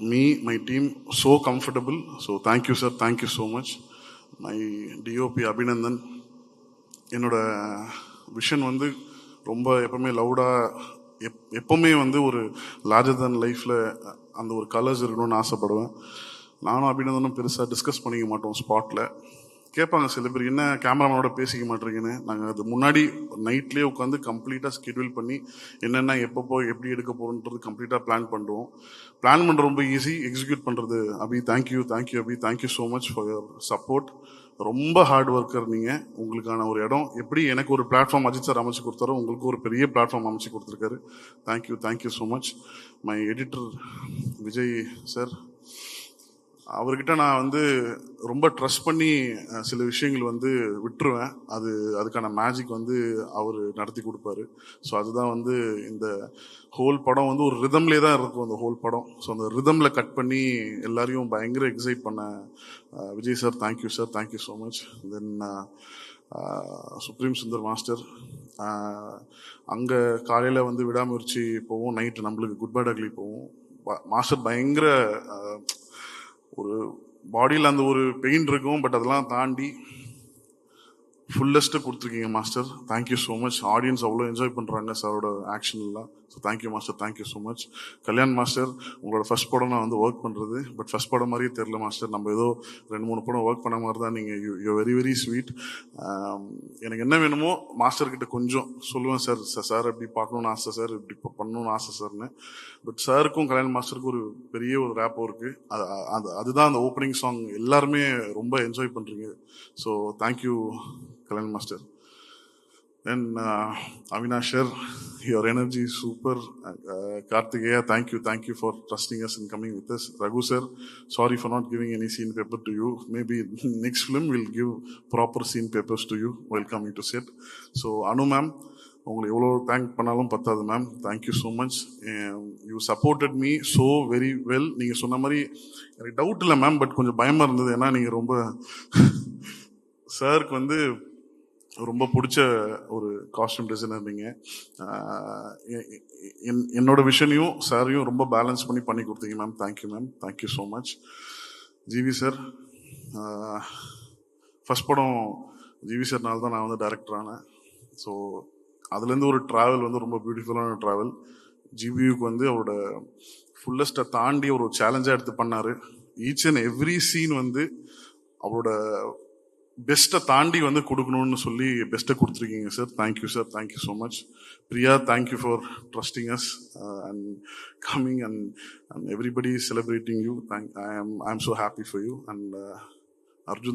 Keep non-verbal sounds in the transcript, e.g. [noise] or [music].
me, my team so comfortable. So thank you, sir. Thank you so much. My DOP Abhinandan என்னோட vision வந்து ரொம்ப எப்பவுமே லவுடாக எப் எப்பவுமே வந்து ஒரு லார்ஜர் தன் லைஃப்பில் அந்த ஒரு கலர்ஸ் இருக்கணும்னு ஆசைப்படுவேன் நானும் அபிநந்தனும் பெருசாக டிஸ்கஸ் பண்ணிக்க மாட்டோம் ஸ்பாட்டில் கேட்பாங்க சில பேர் என்ன கேமராமேனோட பேசிக்க மாட்டேறீங்கன்னு? நாங்கள் அது முன்னாடி நைட்லேயே உட்காந்து கம்ப்ளீட்டாக ஸ்கெடியூல் பண்ணி என்னென்ன எப்பப்போ எப்படி எடுக்க போகிறோன்றது கம்ப்ளீட்டாக பிளான் பண்ணுறோம் பிளான் பண்ணுற ரொம்ப ஈஸி எக்ஸிக்யூட் பண்ணுறது Abhi thank you thank you Abhi. Thank you so much for your support ரொம்ப ஹார்ட் ஒர்க்கர் நீங்கள் உங்களுக்கான ஒரு இடம் எப்படி எனக்கு ஒரு பிளாட்ஃபார்ம் அஜித் சார் அமைச்சு கொடுத்தாரோ உங்களுக்கு ஒரு பெரிய பிளாட்ஃபார்ம் அமைச்சு கொடுத்துருக்காரு. Thank you thank you so much my editor Vijay sir அவர்கிட்ட நான் வந்து ரொம்ப ட்ரஸ்ட் பண்ணி சில விஷயங்கள் வந்து விட்டுருவேன். அது அதுக்கான மேஜிக் வந்து அவர் நடத்தி கொடுப்பாரு. ஸோ அதுதான் வந்து இந்த ஹோல் படம் வந்து ஒரு ரிதம்லே தான் இருக்கும் அந்த ஹோல் படம். ஸோ அந்த ரிதமில் கட் பண்ணி எல்லாரையும் பயங்கர எக்ஸைட் பண்ண Vijay sir thank you sir thank you so much then Supreme Sundar master அங்கே காலையில் வந்து விடாமுயற்சி போவோம் நைட்டு நம்மளுக்கு குட் பை டக்லி போவோம் மாஸ்டர் பயங்கர ஒரு பாடியில் அந்த ஒரு பெயின் இருக்கும் பட் அதெல்லாம் தாண்டி ஃபுல்லஸ்ட்டு கொடுத்துருக்கீங்க master thank you so much audience அவ்வளோ என்ஜாய் பண்ணுறாங்க சாரோட ஆக்ஷன்லாம் so thank you master thank you so much Kalyan master உங்களோட ஃபர்ஸ்ட் படம் நான் வந்து ஒர்க் பண்ணுறது பட் ஃபர்ஸ்ட் படம் மாதிரியே தெரில மாஸ்டர் நம்ம ஏதோ ரெண்டு மூணு படம் ஒர்க் பண்ண மாதிரி தான் நீங்கள் யூ வெரி வெரி ஸ்வீட் எனக்கு என்ன வேணுமோ மாஸ்டர்கிட்ட கொஞ்சம் சொல்லுவேன் சார் சார் இப்படி பார்க்கணுன்னு ஆசை சார் இப்படி பண்ணணும்னு ஆசை சார்னு பட் சாருக்கும் கல்யாண் மாஸ்டருக்கும் ஒரு பெரிய ஒரு ரேப்போ இருக்குது அது அது அதுதான் அந்த ஓப்பனிங் சாங் எல்லாருமே ரொம்ப என்ஜாய் பண்ணுறீங்க so thank you Kalyan master then Avinash sir your energy super Karthikeya thank you thank you for trusting us in coming with us Raghu sir sorry for not giving any scene paper to you maybe next film will give proper scene papers to you welcome coming to set so Anu ma'am உங்களை எவ்வளோ thank பண்ணாலும் பத்தாது ma'am thank you so much you supported me so very well நீங்கள் சொன்ன மாதிரி எனக்கு doubt இல்லை ma'am but கொஞ்சம் பயமாக இருந்தது. ஏன்னா நீங்கள் ரொம்ப [laughs] சாருக்கு வந்து ரொம்ப பிடிச்ச ஒரு காஸ்டியூம் டிசைனர் நீங்கள் என்னோட விஷனையும் சாரையும் ரொம்ப பேலன்ஸ் பண்ணி பண்ணி கொடுத்தீங்க ma'am thank you ma'am thank you so much GV sir first படம் ஜிவி சார்னால தான் நான் வந்து டைரக்டர் ஆனேன். ஸோ அதுலேருந்து ஒரு ட்ராவல் வந்து ரொம்ப பியூட்டிஃபுல்லான ட்ராவல் ஜிவியூக்கு வந்து அவரோட ஃபுல்லஸ்ட்டை தாண்டி ஒரு சேலஞ்சாக எடுத்து பண்ணார். ஈச் அண்ட் எவ்ரி சீன் வந்து அவரோட பெஸ்ட்டை தாண்டி வந்து கொடுக்கணும்னு சொல்லி பெஸ்ட்டை கொடுத்துருக்கீங்க sir thank you sir thank you so much Priya thank you for trusting us and coming and and everybody celebrating you thank I am I am so happy for you and Arjun